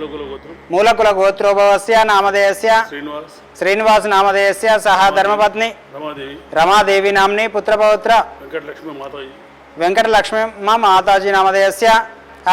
మూలకుల గోత్రం. మూలకుల గోత్రోభవస్య నామధేయస్య శ్రీనివాస్. నామధేయస్య సహా ధర్మపత్ని రమాదేవి. నామ్ని పుత్రపౌత్ర వెంకటలక్ష్మి వెంకటలక్ష్మమ్మ మాతాజీ నామధేయస్య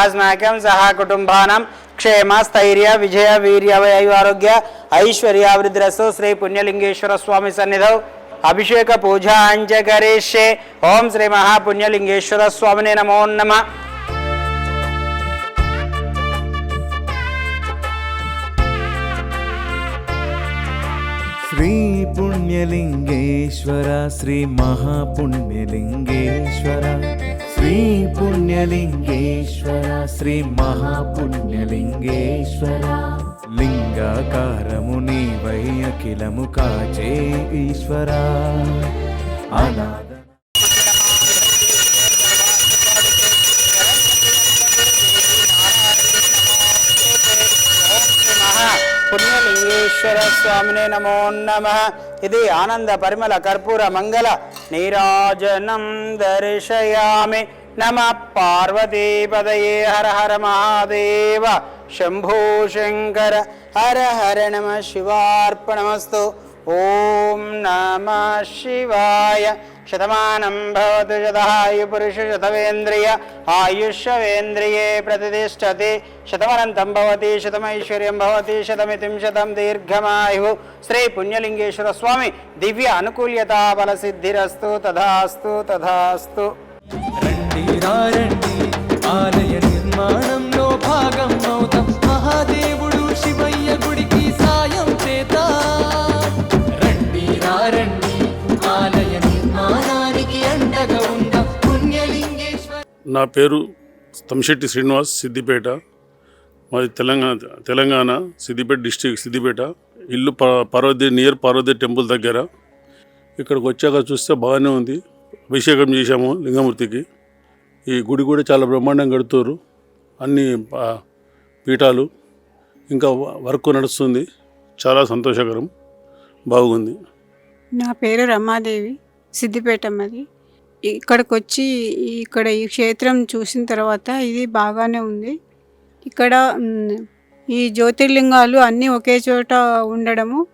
ఆస్మాకం సహా కుటుంబానం క్షేమ స్థైర్య విజయ వీర్య ఆరోగ్య ఐశ్వర్యావృద్ధిరస్సు శ్రీ పుణ్యలింగేశ్వర స్వామి సన్నిధౌ. అభిషేక పూజాంచ కరిష్యే ఓం శ్రీ మహాపుణ్యలింగేశ్వర స్వామినే నమో నమ. శ్రీ పుణ్యలింగేశ్వర శ్రీ మహాపుణ్యలింగేశ్వర. శ్రీ పుణ్యలింగేశ్వర శ్రీ మహాపుణ్యలింగేశ్వర. లింగాకారము నీవై అఖిలము కాచే ఈశ్వర. అనాథ పుణ్యలింగేశ్వర స్వామినే నమో నమ. ఇది ఆనంద పరిమళ కర్పూర మంగళ నీరాజనం దర్శయామి. నమ పార్వతీపదయే హర హర మహాదేవ. శంభో శంకర హర హర నమ శివార్పణమస్తు ఓం నమ శివాయ శతమానం భవతు శతహాయు పురుష శతవేంద్రియ ఆయుష్యవేంద్రియే ప్రతిష్టతి శతమనంతం భవతి శతమైశ్వర్యం భవతి శతమితిం శతం దీర్ఘమాయు శ్రీ పుణ్యలింగేశ్వర స్వామి దివ్య అనుకూల్యతా బల సిద్ధిరస్తు తథాస్తు తథాస్తు రండి రండి ఆలయ నిర్మాణంలో భాగం నా పేరు తమ్శెట్టి శ్రీనివాస్ సిద్దిపేట. మాది తెలంగాణ తెలంగాణ సిద్దిపేట డిస్టిక్ సిద్దిపేట. ఇల్లు ప పార్వతి నియర్ పార్వతి టెంపుల్ దగ్గర. ఇక్కడికి వచ్చాక చూస్తే బాగానే ఉంది. అభిషేకం చేశాము లింగమూర్తికి. ఈ గుడి కూడా చాలా బ్రహ్మాండంగా కడుతున్నారు అన్ని పీఠాలు. ఇంకా వర్క్ నడుస్తుంది. చాలా సంతోషకరం. బాగుంది. నా పేరు రమాదేవి. సిద్దిపేట మరి ఇక్కడికి వచ్చి ఇక్కడ ఈ క్షేత్రం చూసిన తర్వాత ఇది బాగానే ఉంది. ఇక్కడ ఈ జ్యోతిర్లింగాలు అన్నీ ఒకే చోట ఉండడము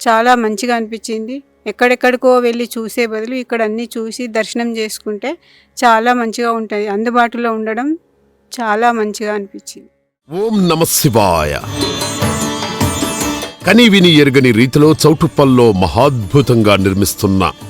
చాలా మంచిగా అనిపించింది. ఎక్కడెక్కడికో వెళ్ళి చూసే బదులు ఇక్కడ అన్నీ చూసి దర్శనం చేసుకుంటే చాలా మంచిగా ఉంటుంది అందుబాటులో ఉండడం చాలా మంచిగా అనిపించింది. ఓం నమ శివాయ. కని విని ఎరుగని రీతిలో చౌటుప్పల్లో మహాద్భుతంగా నిర్మిస్తున్న